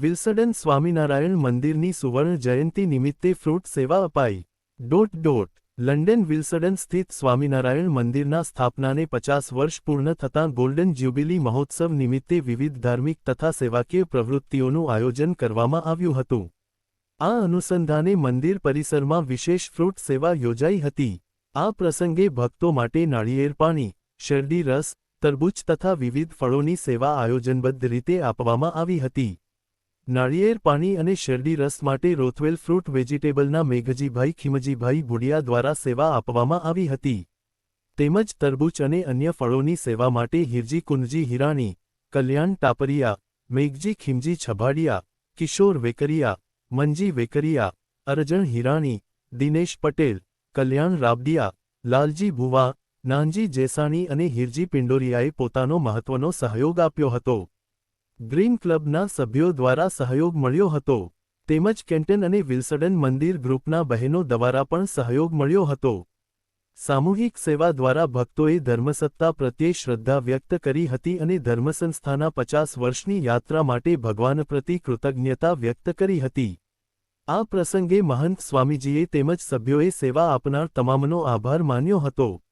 વિલ્સડન સ્વામિનારાયણ મંદિરની સુવર્ણ જયંતિ નિમિત્તે ફ્રૂટ સેવા અપાઈ. Dot dot. લંડન વિલ્સડન સ્થિત સ્વામિનારાયણ મંદિરના સ્થાપનાને પચાસ વર્ષ પૂર્ણ થતાં ગોલ્ડન જ્યુબિલી મહોત્સવ નિમિત્તે વિવિધ ધાર્મિક તથા સેવાકીય પ્રવૃત્તિઓનું આયોજન કરવામાં આવ્યું હતું. આ અનુસંધાને મંદિર પરિસરમાં વિશેષ ફ્રૂટ સેવા યોજાઈ હતી. આ પ્રસંગે ભક્તો માટે નાળિયેર પાણી શેરડી રસ, તરબૂચ તથા વિવિધ ફળોની સેવા આયોજનબદ્ધ રીતે આપવામાં આવી હતી. નાળિયેર પાણી અને શેરડી રસ માટે રોથવેલ ફ્રૂટ વેજીટેબલના મેઘજીભાઈ ખીમજીભાઈ ભુડિયા દ્વારા સેવા આપવામાં આવી હતી. તેમજ તરબૂચ અને અન્ય ફળોની સેવા માટે હિરજી કુંજી હિરાણી, કલ્યાણ ટાપરિયા, મેઘજી ખીમજી છભાડિયા, કિશોર વેકરિયા, મંજી વેકરિયા, અરજણ હિરાણી, દિનેશ પટેલ, કલ્યાણ રાબડિયા, લાલજી ભુવા, નાનજી જેસાણી અને હિરજી પિંડોરિયાએ પોતાનો મહત્વનો સહયોગ આપ્યો હતો. ગ્રીન ક્લબના સભ્યો દ્વારા સહયોગ મળ્યો હતો. તેમજ કેન્ટન અને વિલ્સડન મંદિર ગ્રુપના બહેનો દ્વારા પણ સહયોગ મળ્યો હતો. સામૂહિક સેવા દ્વારા ભક્તોએ ધર્મસત્તા પ્રત્યે શ્રદ્ધા વ્યક્ત કરી હતી અને ધર્મસંસ્થાના પચાસ વર્ષની યાત્રા માટે ભગવાન પ્રતિ કૃતજ્ઞતા વ્યક્ત કરી હતી. આ પ્રસંગે મહંત સ્વામીજીએ તેમજ સભ્યોએ સેવા આપનાર તમામનો આભાર માન્યો હતો.